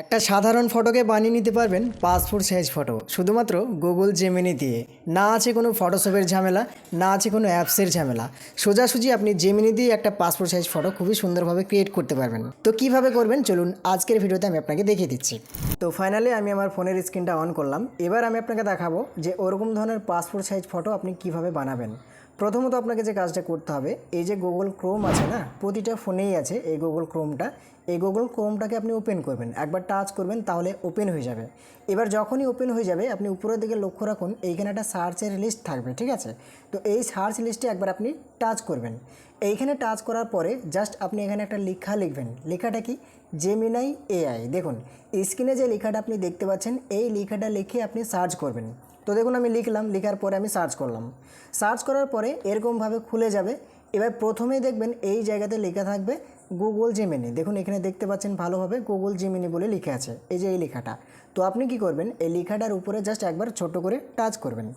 একটা সাধারণ ফটোকে বানিয়ে নিতে পারবেন পাসপোর্ট সাইজ ফটো। শুধুমাত্র গুগল জেমিনি দিয়ে। না আছে কোনো ফটোশপের ঝামেলা, না আছে কোনো অ্যাপসের ঝামেলা। সোজাসুজি আপনি জেমিনি দিয়ে একটা পাসপোর্ট সাইজ ফটো খুবই সুন্দরভাবে ক্রিয়েট করতে পারবেন। তো কীভাবে করবেন? চলুন আজকের ভিডিওতে আমি আপনাকে দেখিয়ে দিচ্ছি। তো ফাইনালি আমি আমার ফোনের স্ক্রিনটা অন করলাম। এবার আমি আপনাকে দেখাবো যে ওরকম ধরনের পাসপোর্ট সাইজ ফটো আপনি কীভাবে বানাবেন। প্রথমত আপনাকে যে কাজটা করতে হবে, এই যে গুগল ক্রোম আছে না, প্রতিটা ফোনেই আছে এই গুগল ক্রোমটা এই গুগল ক্রোমটাকে আপনি ওপেন করবেন, একবার টাচ করবেন তাহলে ওপেন হয়ে যাবে। এবার যখনই ওপেন হয়ে যাবে, আপনি উপরের দিকে লক্ষ্য রাখুন, এইখানে একটা সার্চের লিস্ট থাকবে, ঠিক আছে? তো এই সার্চ লিস্টে একবার আপনি টাচ করবেন। এইখানে টাচ করার পরে জাস্ট আপনি এখানে একটা লেখা লিখবেন। লেখাটা কি? জেমিনাই এআই দেখুন স্ক্রিনে যে লেখাটা আপনি দেখতে পাচ্ছেন, এই লেখাটা লিখে আপনি সার্চ করবেন। তো দেখুন আমি লিখলাম, লিখার পরে আমি সার্চ করলাম। সার্চ করার পরে এরকমভাবে খুলে যাবে। এবার প্রথমেই দেখবেন এই জায়গাতে লেখা থাকবে গুগল জিমেনি দেখুন এখানে দেখতে পাচ্ছেন ভালোভাবে গুগল জিমিনি বলে লিখে আছে, এই যে এই লেখাটা। তো আপনি কি করবেন? এই লেখাটার উপরে জাস্ট একবার ছোট করে টাচ করবেন।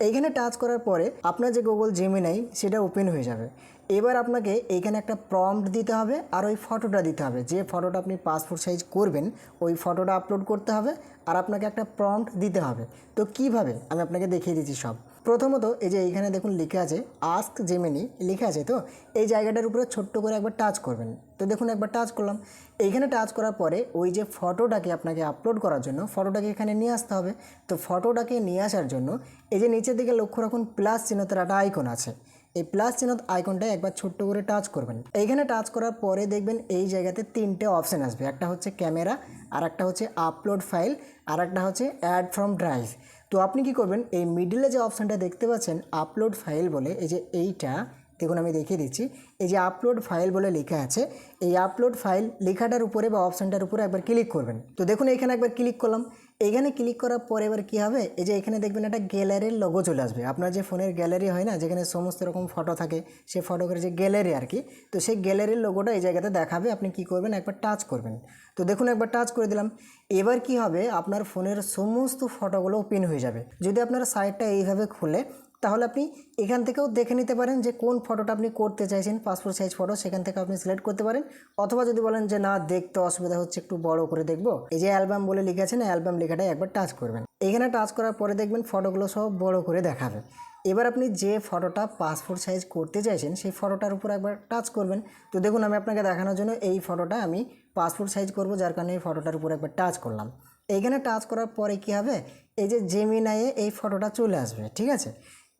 এইখানে টাচ করার পরে আপনার যে গুগল জেমিনাই সেটা ওপেন হয়ে যাবে। এবার আপনাকে এইখানে একটা প্রম্পট দিতে হবে আর ওই ফটোটা দিতে হবে। যে ফটোটা আপনি পাসপোর্ট সাইজ করবেন, ওই ফটোটা আপলোড করতে হবে আর আপনাকে একটা প্রম্পট দিতে হবে। তো কীভাবে? আমি আপনাকে দেখিয়ে দিচ্ছি সব। প্রথমত এই যে এইখানে দেখুন লিখে আছে আস্ক জেমিনি লিখে আছে তো? এই জায়গাটার উপরে ছোট্ট করে একবার টাচ করবেন। তো দেখুন একবার টাচ করলাম। এইখানে টাচ করার পরে ওই যে ফটোটাকে আপনাকে আপলোড করার জন্য ফটোটাকে এখানে নিয়ে আসতে হবে। তো ফটোটাকে নিয়ে আসার জন্য এই যে নিচের দিকে লক্ষ্য রাখুন প্লাস চিহ্ন তার একটা আইকন আছে। এই প্লাস চিহ্ন আইকনটা একবার ছোট্ট করে টাচ করবেন। এইখানে টাচ করার পরে দেখবেন এই জায়গাতে তিনটে অপশান আসবে। একটা হচ্ছে ক্যামেরা আর একটা হচ্ছে আপলোড ফাইল আর একটা হচ্ছে অ্যাড ফ্রম ড্রাইভ তো আপনি কি করবেন? এই মিডিলে যে অপশানটা দেখতে পাচ্ছেন আপলোড ফাইল বলে, এই যে এইটা, দেখুন আমি দেখিয়ে দিচ্ছি, এই যে আপলোড ফাইল বলে লেখা আছে, এই আপলোড ফাইল লেখাটার উপরে বা অপশানটার উপরে একবার ক্লিক করবেন। তো দেখুন, এখানে একবার ক্লিক করলাম এইখানে ক্লিক করার পরে এবার কী হবে? এই যে এখানে দেখবেন একটা গ্যালারির লোগো চলে আসবে। আপনার যে ফোনের গ্যালারি হয় না, যেখানে সমস্ত রকম ফটো থাকে, সে ফটোর যে গ্যালারি আর কি, তো সেই গ্যালারির লোগোটা এই জায়গাতে দেখাবে, আপনি কি করবেন? একবার টাচ করবেন। তো দেখুন, একবার টাচ করে দিলাম। এবার কি হবে? আপনার ফোনের সমস্ত ফটোগুলো ওপেন হয়ে যাবে। যদি আপনার সাইটটা এইভাবে খুলে তাহলে আপনি এখান থেকেও দেখে নিতে পারেন যে কোন ফটোটা আপনি করতে চাইছেন পাসপোর্ট সাইজ ফটো সেখান থেকে আপনি সিলেক্ট করতে পারেন। অথবা যদি বলেন যে, না, দেখতে অসুবিধা হচ্ছে, একটু বড় করে দেখব। এই যে অ্যালবাম বলে লিখে আছে না, অ্যালবাম লেখাটাই একবার টাচ করবেন। এখানে টাচ করার পরে দেখবেন ফটোগুলো সব বড় করে দেখাবে। এবার আপনি যে ফটোটা পাসপোর্ট সাইজ করতে চাইছেন, সেই ফটোটার উপর একবার টাচ করবেন। তো দেখুন, আমি আপনাকে দেখানোর জন্য এই ফটোটা আমি পাসপোর্ট সাইজ করব, যার কারণে এই ফটোটার উপর একবার টাচ করলাম। এইখানে টাচ করার পরে কী হবে? এই যে জেমিনাইয়ে এই ফটোটা চলে আসবে, ঠিক আছে?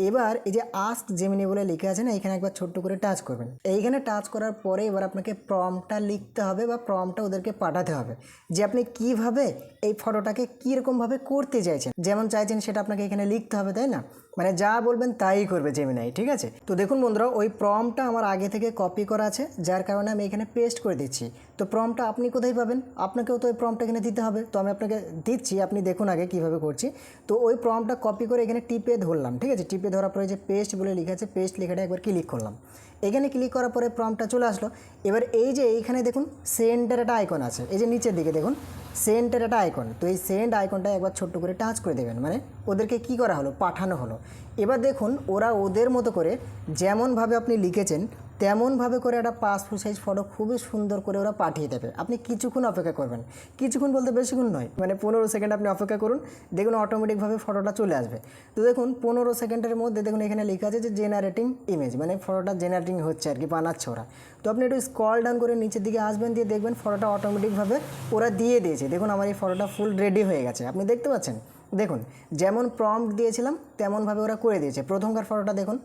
এবার এই যে আস্ক জেমিনি বলে লিখে আছে না, এখানে একবার ছোট্ট করে টাচ করবেন। এইখানে টাচ করার পরে এবার আপনাকে প্রমটা লিখতে হবে বা প্রমটা ওদেরকে পাঠাতে হবে যে আপনি কীভাবে এই ফটোটাকে কীরকমভাবে করতে চাইছেন। যেমন চাইছেন সেটা আপনাকে এখানে লিখতে হবে, তাই না? মানে যা বলবেন তাই করবে জেমিনাই ঠিক আছে? তো দেখুন বন্ধুরা, ওই প্রমটা আমার আগে থেকে কপি করা আছে, যার কারণে আমি এখানে পেস্ট করে দিচ্ছি। তো প্রমটা আপনি কোথায় পাবেন? আপনাকেও তো ওই প্রমটা এখানে দিতে হবে। তো আমি আপনাকে দিচ্ছি, আপনি দেখুন আগে কীভাবে করছি। তো ওই প্রমটা কপি করে এখানে টিপে ধরলাম, ঠিক আছে? টিপে ধরার পরে যে পেস্ট বলে লেখা আছে পেস্ট লেখাটা একবার ক্লিক করলাম। এখানে ক্লিক করার পরে প্রমটা চলে আসলো। এবার এই যে এইখানে দেখুন সেন্টার একটা আইকন আছে। এই যে নিচের দিকে দেখুন সেন্টার একটা আইকন তো এই সেন্ট আইকনটা একবার ছোট্ট করে টাচ করে দেবেন। মানে ওদেরকে কি করা হলো? পাঠানো হলো। এবার দেখুন, ওরা ওদের মতো করে যেমনভাবে আপনি লিখেছেন তেমনভাবে করে একটা পাসপোর্ট সাইজ ফটো খুবই সুন্দর করে ওরা পাঠিয়ে দেবে। আপনি কিছুক্ষণ অপেক্ষা করবেন। কিছুক্ষণ বলতে বেশিক্ষণ নয় মানে পনেরো সেকেন্ড আপনি অপেক্ষা করুন, দেখুন অটোমেটিকভাবে ফটোটা চলে আসবে। তো দেখুন, পনেরো সেকেন্ডের মধ্যে দেখুন এখানে লেখা আছে যে জেনারেটিং ইমেজ মানে ফটোটা জেনারেটিং হচ্ছে আর কি, বানাচ্ছে ওরা। তো আপনি একটু স্কল ডাউন করে নিচের দিকে আসবেন, দিয়ে দেখবেন ফটোটা অটোমেটিকভাবে ওরা দিয়ে দিয়েছে। দেখুন আমার এই ফটোটা ফুল রেডি হয়ে গেছে। আপনি দেখতে পাচ্ছেন? দেখুন, যেমন প্রম্পট দিয়েছিলাম, তেমনভাবে ওরা করে দিয়েছে। প্রথমকার ফটোটা দেখুন।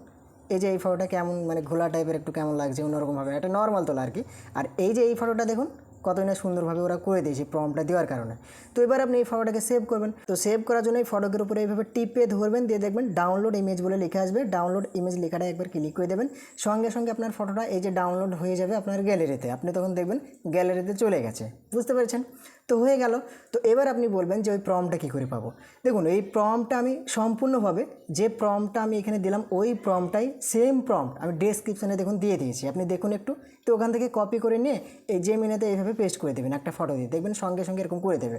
এই যে এই ফটোটা কেমন মানে ঘোলা টাইপের একটু কেমন লাগছে অন্যরকমভাবে একটা নর্মাল তোলা আর কি। আর এই যে এই ফটোটা দেখুন কতই না সুন্দরভাবে ওরা করে দিয়েছে প্রমটা দেওয়ার কারণে। তো এবার আপনি এই ফটোটাকে সেভ করবেন। তো সেভ করার জন্য এই ফটোকের উপরে এইভাবে টিপে ধরবেন, দিয়ে দেখবেন ডাউনলোড ইমেজ বলে লেখা আসবে। ডাউনলোড ইমেজ লেখাটা একবার ক্লিক করে দেবেন। সঙ্গে সঙ্গে আপনার ফটোটা এই যে ডাউনলোড হয়ে যাবে আপনার গ্যালারিতে আপনি তখন দেখবেন গ্যালারিতে চলে গেছে। বুঝতে পেরেছেন? তো হয়ে গেল। তো এবার আপনি বলবেন যে ওই প্রমটা কী করে পাবো? দেখুন, এই প্রমটা আমি সম্পূর্ণভাবে যে প্রমটা আমি এখানে দিলাম, ওই প্রমটাই সেম প্রম্পট আমি ডেসক্রিপশানে দেখুন দিয়ে দিয়েছি। আপনি দেখুন একটু। তো ওখান থেকে কপি করে নিয়ে এই যে মিনাতে এইভাবে পেস্ট করে দেবেন একটা ফটো দিয়ে। দেখবেন সঙ্গে সঙ্গে এরকম করে দেবে।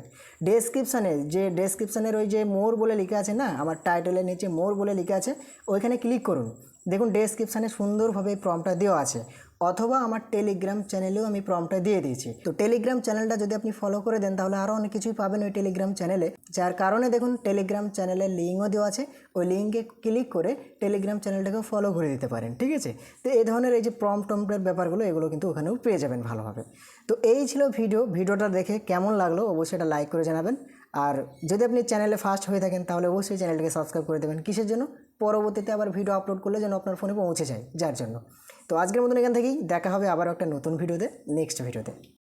ডেসক্রিপশানে যে ডেসক্রিপশানের ওই যে মোর বলে লেখা আছে না, আমার টাইটেলের নিচে মোর বলে লেখা আছে, ওইখানে ক্লিক করুন। দেখুন ডেসক্রিপশানে সুন্দরভাবে প্রমটা দেওয়া আছে। অথবা আমার টেলিগ্রাম চ্যানেলেও আমি প্রমটা দিয়ে দিয়েছি। তো টেলিগ্রাম চ্যানেলটা যদি আপনি ফলো করে দেন, তাহলে আরও অনেক কিছুই পাবেন ওই টেলিগ্রাম চ্যানেলে যার কারণে দেখুন টেলিগ্রাম চ্যানেলের লিঙ্কও দেওয়া আছে। ওই লিঙ্কে ক্লিক করে টেলিগ্রাম চ্যানেলটাকেও ফলো করে দিতে পারেন, ঠিক আছে? তো এই ধরনের এই যে প্রম টম্পের ব্যাপারগুলো, এগুলো কিন্তু ওখানেও পেয়ে যাবেন ভালোভাবে। তো এই ছিল ভিডিও ভিডিওটা দেখে কেমন লাগল, অবশ্যই এটা লাইক করে জানাবেন। আর যদি আপনি চ্যানেলে ফার্স্ট হয়ে থাকেন, তাহলে অবশ্যই চ্যানেলটাকে সাবস্ক্রাইব করে দেবেন। কিসের জন্য? পরবর্তীতে আবার ভিডিও আপলোড করলে যেন আপনার ফোনে পৌঁছে যায়, যার জন্য। তো আজকের মতন এখান থেকেই দেখা হবে আবারও একটা নতুন ভিডিওতে নেক্সট ভিডিওতে